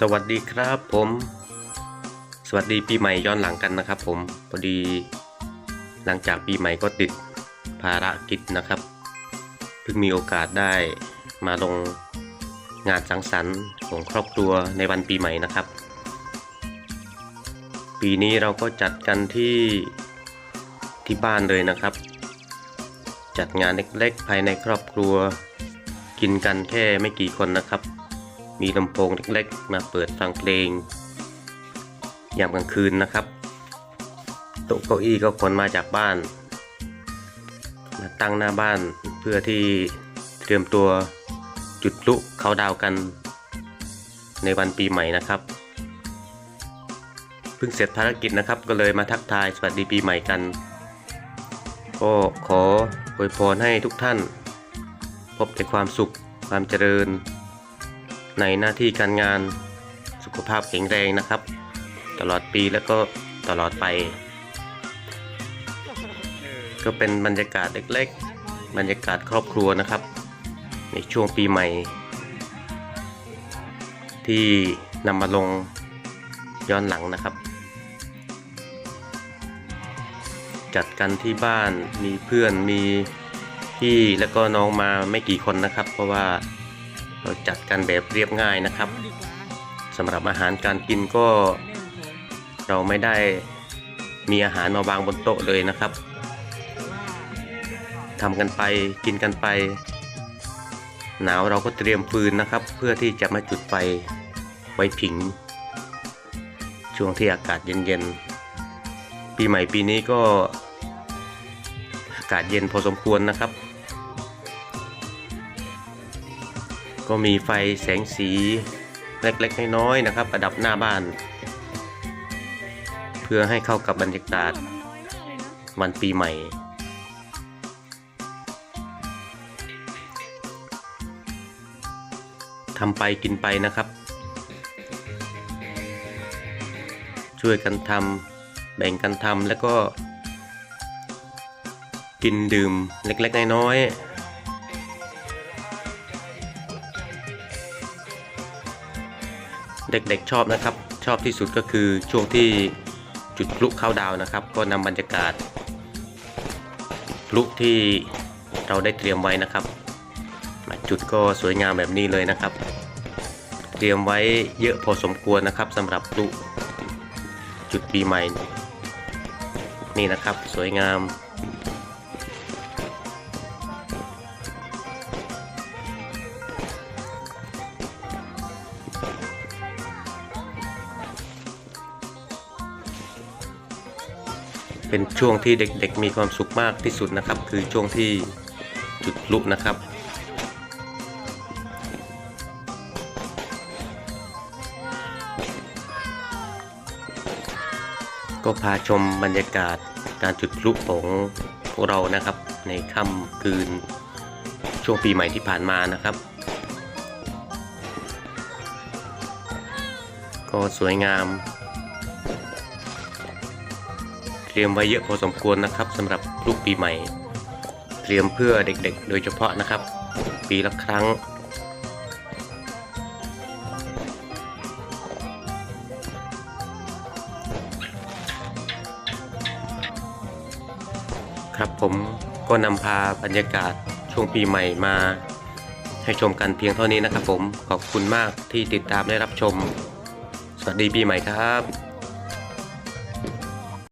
สวัสดีครับผม สวัสดีปีใหม่ย้อนหลังกันนะครับ ผมพอดีหลังจากปีใหม่ก็ติดภารกิจนะครับเพิ่งมีโอกาสได้มาลงงานสังสรรค์ของครอบครัวในวันปีใหม่นะครับ ปีนี้เราก็จัดกันที่ที่บ้านเลยนะครับ จัดงานเล็กๆภายในครอบครัว กินกันแค่ไม่กี่คนนะครับ มีลำโพงเล็กๆ มาเปิดฟังเพลง ยามกลางคืนนะครับโต๊ะเก้าอี้ก็ขนมาจากบ้าน มาตั้งหน้าบ้านเพื่อที่เตรียมตัวจุดลุเขาดาวกัน ในวันปีใหม่นะครับเพิ่งเสร็จภารกิจนะครับ ก็เลยมาทักทายสวัสดีปีใหม่กัน ก็ขออวยพรให้ทุกท่าน พบแต่ความสุขความเจริญ ในหน้าที่การงานสุขภาพแข็งแรงนะครับ ตลอดปีแล้วก็ตลอดไป ก็เป็นบรรยากาศเล็กๆ บรรยากาศครอบครัวนะครับ ในช่วงปีใหม่ ที่นำมาลงย้อนหลังนะครับ จัดกันที่บ้านมีเพื่อนมีพี่แล้วก็น้องมาไม่กี่คนนะครับ เพราะว่า เราจัดกันแบบเรียบง่ายนะครับสำหรับอาหารการกินก็เราไม่ได้มีอาหารมาวางบนโต๊ะเลยนะครับทำกันไปกินกันไป หนาวเราก็เตรียมฟืนนะครับ เพื่อที่จะมาจุดไฟไว้ผิง ช่วงที่อากาศเย็นๆ ปีใหม่ปีนี้ก็อากาศเย็นพอสมควรนะครับ ก็มีไฟแสงสีเล็กๆ น้อยๆนะครับ ประดับหน้าบ้าน เพื่อให้เข้ากับบรรยากาศวันปีใหม่ ทำไปกินไปนะครับ ช่วยกันทำแบ่งกันทำแล้วก็ กินดื่มเล็กๆ น้อยๆ เด็กๆชอบนะครับ ชอบที่สุดก็คือช่วงที่จุดพลุเข้าดาวนะครับ ก็นำบรรยากาศพลุที่เราได้เตรียมไว้นะครับมาจุดก็สวยงามแบบนี้เลยนะครับ เตรียมไว้เยอะพอสมควรนะครับสำหรับพลุจุดปีใหม่ นี่นะครับสวยงาม เป็นช่วงที่เด็กๆ มีความสุขมากที่สุดนะครับ คือช่วงที่จุดพลุนะครับก็พาชมบรรยากาศการจุดพลุของพวกเรานะครับ ในค่ำคืนช่วงปีใหม่ที่ผ่านมานะครับ ก็สวยงาม รียมไว้เยอะพอสมควรนะครับสำหรับลูกปีใหม่ เตรียมเพื่อเด็กๆ โดยเฉพาะนะครับ ปีละครั้ง ครับผมก็นำพาบรรยากาศช่วงปีใหม่มา ให้ชมกันเพียงเท่านี้นะครับผมขอบคุณมากที่ติดตามได้รับชม สวัสดีปีใหม่ครับ